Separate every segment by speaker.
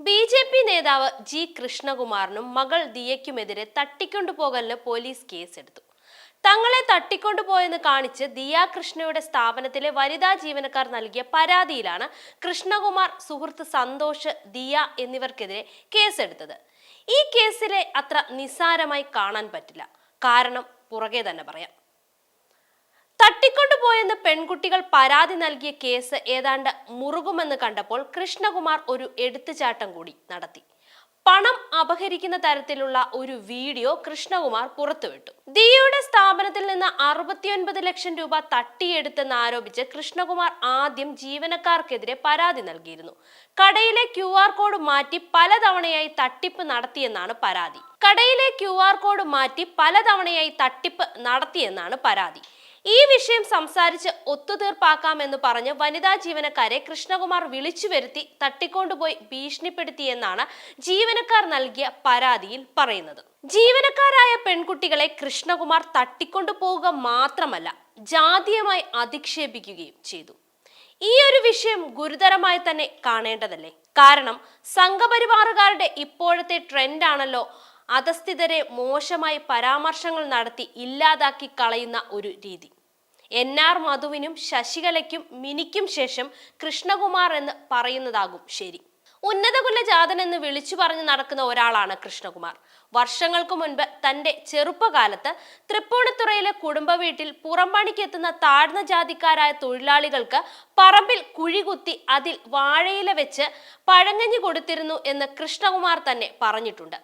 Speaker 1: B J P നേതാവ് G കൃഷ്ണകുമാറിനും മകൾ ദിയയ്ക്കുമെതിരെ തട്ടിക്കൊണ്ടുപോകലിന് പോലീസ് കേസെടുത്തു. തങ്ങളെ തട്ടിക്കൊണ്ടുപോയെന്ന് കാണിച്ച് ദിയ കൃഷ്ണയുടെ സ്ഥാപനത്തിലെ വനിതാ ജീവനക്കാർ നൽകിയ പരാതിയിലാണ് കൃഷ്ണകുമാർ സുഹൃത്ത് സന്തോഷ് ദിയ എന്നിവർക്കെതിരെ കേസെടുത്തത്. ഈ കേസിലെ അത്ര നിസ്സാരമായി കാണാൻ പറ്റില്ല. കാരണം പുറകെ തന്നെ പറയാം. തട്ടിക്കൊണ്ടുപോയെന്ന് പെൺകുട്ടികൾ പരാതി നൽകിയ കേസ് ഏതാണ്ട് മുറുകുമെന്ന് കണ്ടപ്പോൾ കൃഷ്ണകുമാർ ഒരു എടുത്തുചാട്ടം കൂടി നടത്തി. പണം അപഹരിക്കുന്ന തരത്തിലുള്ള ഒരു വീഡിയോ കൃഷ്ണകുമാർ പുറത്തുവിട്ടു. ദിയയുടെ സ്ഥാപനത്തിൽ നിന്ന് അറുപത്തിയൊൻപത് ലക്ഷം രൂപ തട്ടിയെടുത്തെന്ന് ആരോപിച്ച് കൃഷ്ണകുമാർ ആദ്യം ജീവനക്കാർക്കെതിരെ പരാതി നൽകിയിരുന്നു. കടയിലെ ക്യു കോഡ് മാറ്റി പലതവണയായി തട്ടിപ്പ് നടത്തിയെന്നാണ് പരാതി. കടയിലെ ക്യു കോഡ് മാറ്റി പലതവണയായി തട്ടിപ്പ് നടത്തിയെന്നാണ് പരാതി. ഈ വിഷയം സംസാരിച്ച് ഒത്തുതീർപ്പാക്കാമെന്ന് പറഞ്ഞ് വനിതാ ജീവനക്കാരെ കൃഷ്ണകുമാർ വിളിച്ചു വരുത്തി തട്ടിക്കൊണ്ടുപോയി ഭീഷണിപ്പെടുത്തിയെന്നാണ് ജീവനക്കാർ നൽകിയ പരാതിയിൽ പറയുന്നത്. ജീവനക്കാരായ പെൺകുട്ടികളെ കൃഷ്ണകുമാർ തട്ടിക്കൊണ്ടുപോവുക മാത്രമല്ല ജാതീയമായി അധിക്ഷേപിക്കുകയും ചെയ്തു. ഈ ഒരു വിഷയം ഗുരുതരമായി തന്നെ കാണേണ്ടതല്ലേ? കാരണം സംഘപരിവാറുകാരുടെ ഇപ്പോഴത്തെ ട്രെൻഡാണല്ലോ അധസ്ഥിതരെ മോശമായി പരാമർശങ്ങൾ നടത്തി ഇല്ലാതാക്കി കളയുന്ന ഒരു രീതി. എൻ ആർ മധുവിനും ശശികലയ്ക്കും മിനിക്കും ശേഷം കൃഷ്ണകുമാർ എന്ന് പറയുന്നതാകും ശരി. ഉന്നതകുല ജാതൻ എന്ന് വിളിച്ചു പറഞ്ഞു നടക്കുന്ന ഒരാളാണ് കൃഷ്ണകുമാർ. വർഷങ്ങൾക്ക് മുൻപ് തന്റെ ചെറുപ്പകാലത്ത് തൃപ്പൂണിത്തുറയിലെ കുടുംബ വീട്ടിൽ പുറംപണിക്കെത്തുന്ന താഴ്ന്ന ജാതിക്കാരായ തൊഴിലാളികൾക്ക് പറമ്പിൽ കുഴികുത്തി അതിൽ വാഴയില വെച്ച് പഴങ്ങഞ്ഞു കൊടുത്തിരുന്നു എന്ന് കൃഷ്ണകുമാർ തന്നെ പറഞ്ഞിട്ടുണ്ട്.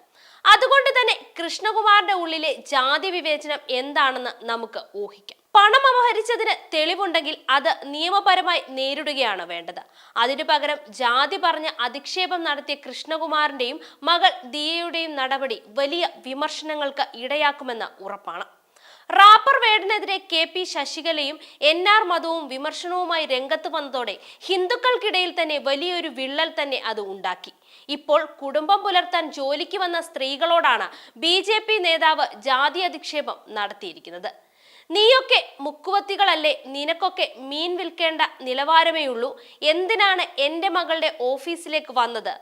Speaker 1: അതുകൊണ്ട് തന്നെ കൃഷ്ണകുമാറിന്റെ ഉള്ളിലെ ജാതി വിവേചനം എന്താണെന്ന് നമുക്ക് ഊഹിക്കാം. പണം അപഹരിച്ചതിന് തെളിവുണ്ടെങ്കിൽ അത് നിയമപരമായി നേരിടുകയാണ് വേണ്ടത്. അതിനു പകരം ജാതി പറഞ്ഞ് അധിക്ഷേപം നടത്തിയ കൃഷ്ണകുമാറിന്റെയും മകൾ ദിയയുടെയും നടപടി വലിയ വിമർശനങ്ങൾക്ക് ഇടയാക്കുമെന്ന് ഉറപ്പാണ്. റാപ്പർ വേഡിനെതിരെ കെ പി ശശികലയും എൻ ആർ മതവും വിമർശനവുമായി രംഗത്ത് വന്നതോടെ ഹിന്ദുക്കൾക്കിടയിൽ തന്നെ വലിയൊരു വിള്ളൽ തന്നെ അത് ഉണ്ടാക്കി. ഇപ്പോൾ കുടുംബം പുലർത്താൻ ജോലിക്ക് വന്ന സ്ത്രീകളോടാണ് ബി നേതാവ് ജാതി അധിക്ഷേപം നടത്തിയിരിക്കുന്നത്. നീയൊക്കെ മുക്കുവത്തികളല്ലേ നിനക്കൊക്കെ മീൻ വിൽക്കേണ്ട നിലവാരമേ ഉള്ളൂ എന്തിനാണ് എന്റെ മകളുടെ ഓഫീസിലേക്ക് വന്നത്?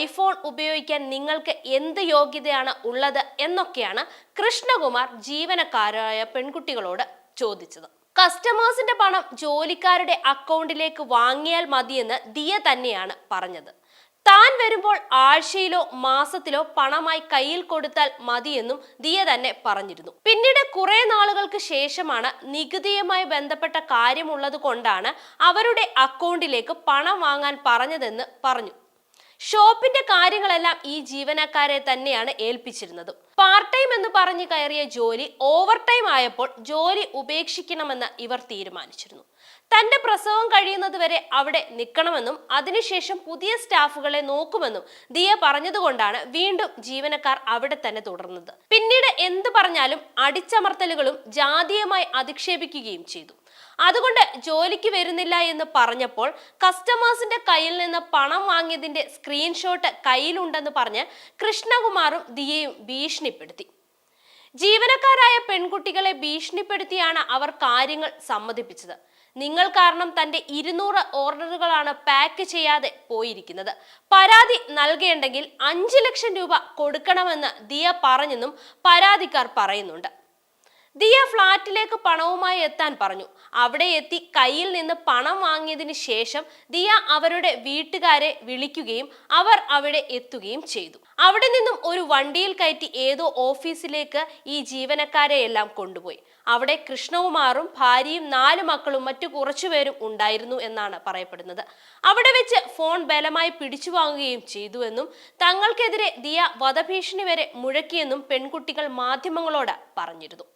Speaker 1: ഐഫോൺ ഉപയോഗിക്കാൻ നിങ്ങൾക്ക് എന്ത് യോഗ്യതയാണ് ഉള്ളത് എന്നൊക്കെയാണ് കൃഷ്ണകുമാർ ജീവനക്കാരായ പെൺകുട്ടികളോട് ചോദിച്ചത്. കസ്റ്റമേഴ്സിന്റെ പണം ജോലിക്കാരുടെ അക്കൗണ്ടിലേക്ക് വാങ്ങിയാൽ മതിയെന്ന് ദിയ തന്നെയാണ് പറഞ്ഞത്. താൻ വരുമ്പോൾ ആഴ്ചയിലോ മാസത്തിലോ പണമായി കയ്യിൽ കൊടുത്താൽ മതിയെന്നും ദിയ തന്നെ പറഞ്ഞിരുന്നു. പിന്നീട് കുറെ നാളുകൾക്ക് ശേഷമാണ് നികുതിയുമായി ബന്ധപ്പെട്ട കാര്യമുള്ളത് കൊണ്ടാണ് അവരുടെ അക്കൗണ്ടിലേക്ക് പണം വാങ്ങാൻ പറഞ്ഞതെന്ന് പറഞ്ഞു. ഷോപ്പിന്റെ കാര്യങ്ങളെല്ലാം ഈ ജീവനക്കാരെ തന്നെയാണ് ഏൽപ്പിച്ചിരുന്നത്. പാർട്ട് ടൈം എന്ന് പറഞ്ഞു കയറിയ ജോലി ഓവർ ടൈം ആയപ്പോൾ ജോലി ഉപേക്ഷിക്കണമെന്ന് ഇവർ തീരുമാനിച്ചിരുന്നു. തന്റെ പ്രസവം കഴിയുന്നത് വരെ അവിടെ നിൽക്കണമെന്നും അതിനുശേഷം പുതിയ സ്റ്റാഫുകളെ നോക്കുമെന്നും ദിയ പറഞ്ഞതുകൊണ്ടാണ് വീണ്ടും ജീവനക്കാർ അവിടെ തന്നെ തുടർന്നത്. പിന്നീട് എന്ത് പറഞ്ഞാലും അടിച്ചമർത്തലുകളും ജാതീയമായി അധിക്ഷേപിക്കുകയും ചെയ്തു. അതുകൊണ്ട് ജോലിക്ക് വരുന്നില്ല എന്ന് പറഞ്ഞപ്പോൾ കസ്റ്റമേഴ്സിന്റെ കയ്യിൽ നിന്ന് പണം വാങ്ങിയതിന്റെ സ്ക്രീൻഷോട്ട് കയ്യിലുണ്ടെന്ന് പറഞ്ഞ് കൃഷ്ണകുമാറും ദിയയും ഭീഷണിപ്പെടുത്തി. ജീവനക്കാരായ പെൺകുട്ടികളെ ഭീഷണിപ്പെടുത്തിയാണ് അവർ കാര്യങ്ങൾ സമ്മതിപ്പിച്ചത്. നിങ്ങൾ കാരണം തന്റെ ഇരുന്നൂറ് ഓർഡറുകളാണ് പാക്ക് ചെയ്യാതെ പോയിരിക്കുന്നത്. പരാതി നൽകേണ്ടെങ്കിൽ അഞ്ച് ലക്ഷം രൂപ കൊടുക്കണമെന്ന് ദിയ പറഞ്ഞെന്നും പരാതിക്കാർ പറയുന്നുണ്ട്. ദിയ ഫ്ളാറ്റിലേക്ക് പണവുമായി എത്താൻ പറഞ്ഞു. അവിടെ എത്തി കയ്യിൽ നിന്ന് പണം വാങ്ങിയതിനു ശേഷം ദിയ അവരുടെ വീട്ടുകാരെ വിളിക്കുകയും അവർ അവിടെ എത്തുകയും ചെയ്തു. അവിടെ നിന്നും ഒരു വണ്ടിയിൽ കയറ്റി ഏതോ ഓഫീസിലേക്ക് ഈ ജീവനക്കാരെ എല്ലാം കൊണ്ടുപോയി. അവിടെ കൃഷ്ണകുമാറും ഭാര്യയും നാലു മക്കളും മറ്റു കുറച്ചുപേരും ഉണ്ടായിരുന്നു എന്നാണ് പറയപ്പെടുന്നത്. അവിടെ വെച്ച് ഫോൺ ബലമായി പിടിച്ചു വാങ്ങുകയും ചെയ്തുവെന്നും തങ്ങൾക്കെതിരെ ദിയ വധഭീഷണി വരെ മുഴക്കിയെന്നും പെൺകുട്ടികൾ മാധ്യമങ്ങളോട് പറഞ്ഞിരുന്നു.